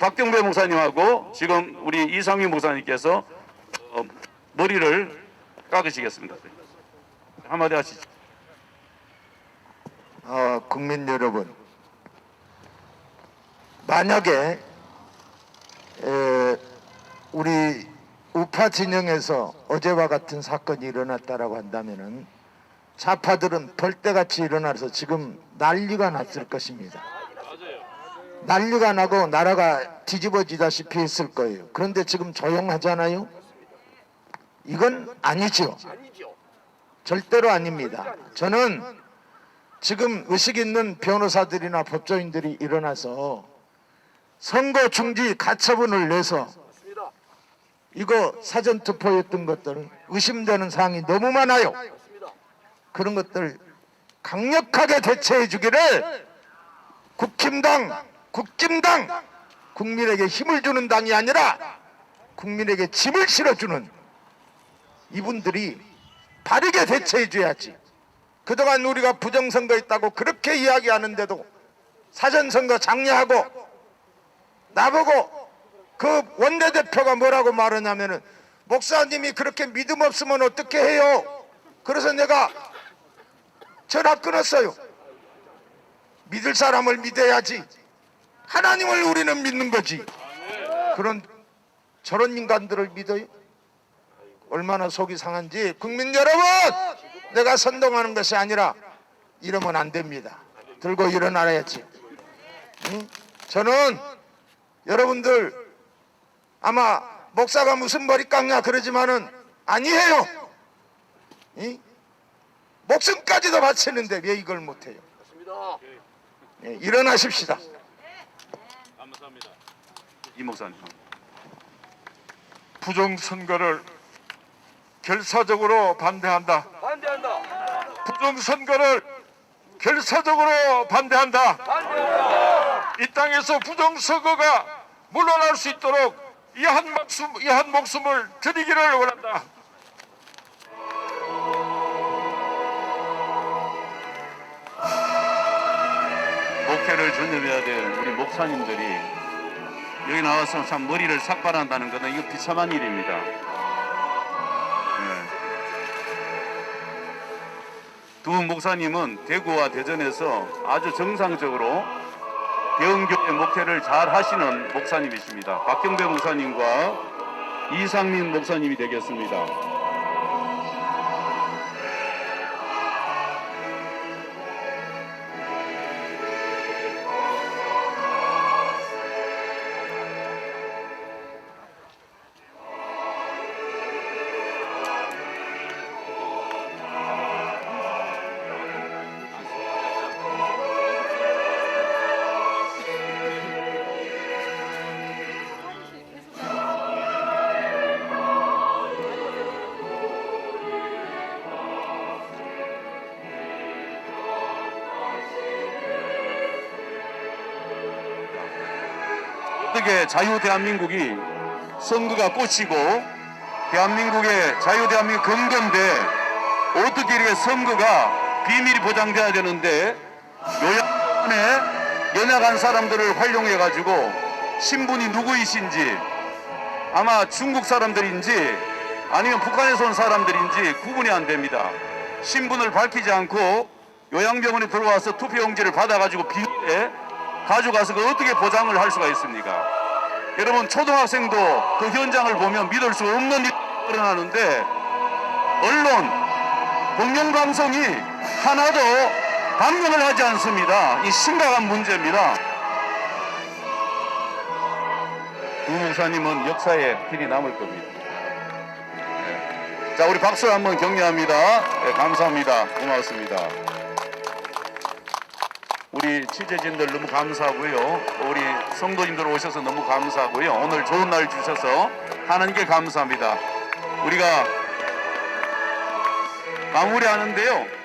박경배 목사님하고 지금 우리 이상민 목사님께서 어, 머리를 깎으시겠습니다. 한마디 하시죠. 어, 국민 여러분, 만약에 에, 우리 우파 진영에서 어제와 같은 사건이 일어났다라고 한다면은 좌파들은 벌떼같이 일어나서 지금 난리가 났을 것입니다. 난리가 나고 나라가 뒤집어지다시피 했을 거예요. 그런데 지금 조용하잖아요. 이건 아니죠. 절대로 아닙니다. 저는 지금 의식 있는 변호사들이나 법조인들이 일어나서 선거 중지 가처분을 내서 이거 사전 투표였던 것들 의심되는 사항이 너무 많아요. 그런 것들 강력하게 대처해 주기를 국힘당, 국진당 국민에게 힘을 주는 당이 아니라 국민에게 짐을 실어주는 이분들이 바르게 대처해 줘야지. 그동안 우리가 부정선거 있다고 그렇게 이야기하는데도 사전선거 장려하고 나보고 그 원내대표가 뭐라고 말하냐면은 목사님이 그렇게 믿음 없으면 어떻게 해요? 그래서 내가 전화 끊었어요. 믿을 사람을 믿어야지. 하나님을 우리는 믿는 거지. 그런 저런 인간들을 믿어요? 얼마나 속이 상한지 국민 여러분 내가 선동하는 것이 아니라 이러면 안 됩니다 들고 일어나야지 응? 저는 여러분들 아마 목사가 무슨 머리 깎냐 그러지만은 아니에요 응? 목숨까지도 바치는데 왜 이걸 못해요 예, 일어나십시다 이 목사님. 부정 선거를 결사적으로 반대한다. 반대한다. 부정 선거를 결사적으로 반대한다. 반대한다. 이 땅에서 부정 선거가 물러날 수 있도록 이 한 목숨, 이 한 목숨을 드리기를 원한다. 목회를 전념해야 될 우리 목사님들이 여기 나와서 참 머리를 삭발한다는 것은 이거 비참한 일입니다. 예. 두 목사님은 대구와 대전에서 아주 정상적으로 대형교회 목회를 잘 하시는 목사님이십니다. 박경배 목사님과 이상민 목사님이 되겠습니다. 어떻게 자유 대한민국이 선거가 꽃이고 대한민국의 자유 대한민국 근거인데 어떻게 이렇게 선거가 비밀이 보장돼야 되는데 요양원에 연약한 사람들을 활용해 가지고 신분이 누구이신지 아마 중국 사람들인지 아니면 북한에서 온 사람들인지 구분이 안 됩니다. 신분을 밝히지 않고 요양병원에 들어와서 투표용지를 받아가지고 비밀에 가져가서 그 어떻게 보장을 할 수가 있습니까? 여러분 초등학생도 그 현장을 보면 믿을 수 없는 일이 일어나는데 언론 공영방송이 하나도 방영을 하지 않습니다. 이 심각한 문제입니다. 두 목사님은 역사에 길이 남을 겁니다. 네. 자, 우리 박수 한번 격려합니다. 네, 감사합니다. 고맙습니다. 우리 취재진들 너무 감사하고요. 우리 성도님들 오셔서 너무 감사하고요. 오늘 좋은 날 주셔서 하나님께 감사합니다. 우리가 마무리하는데요.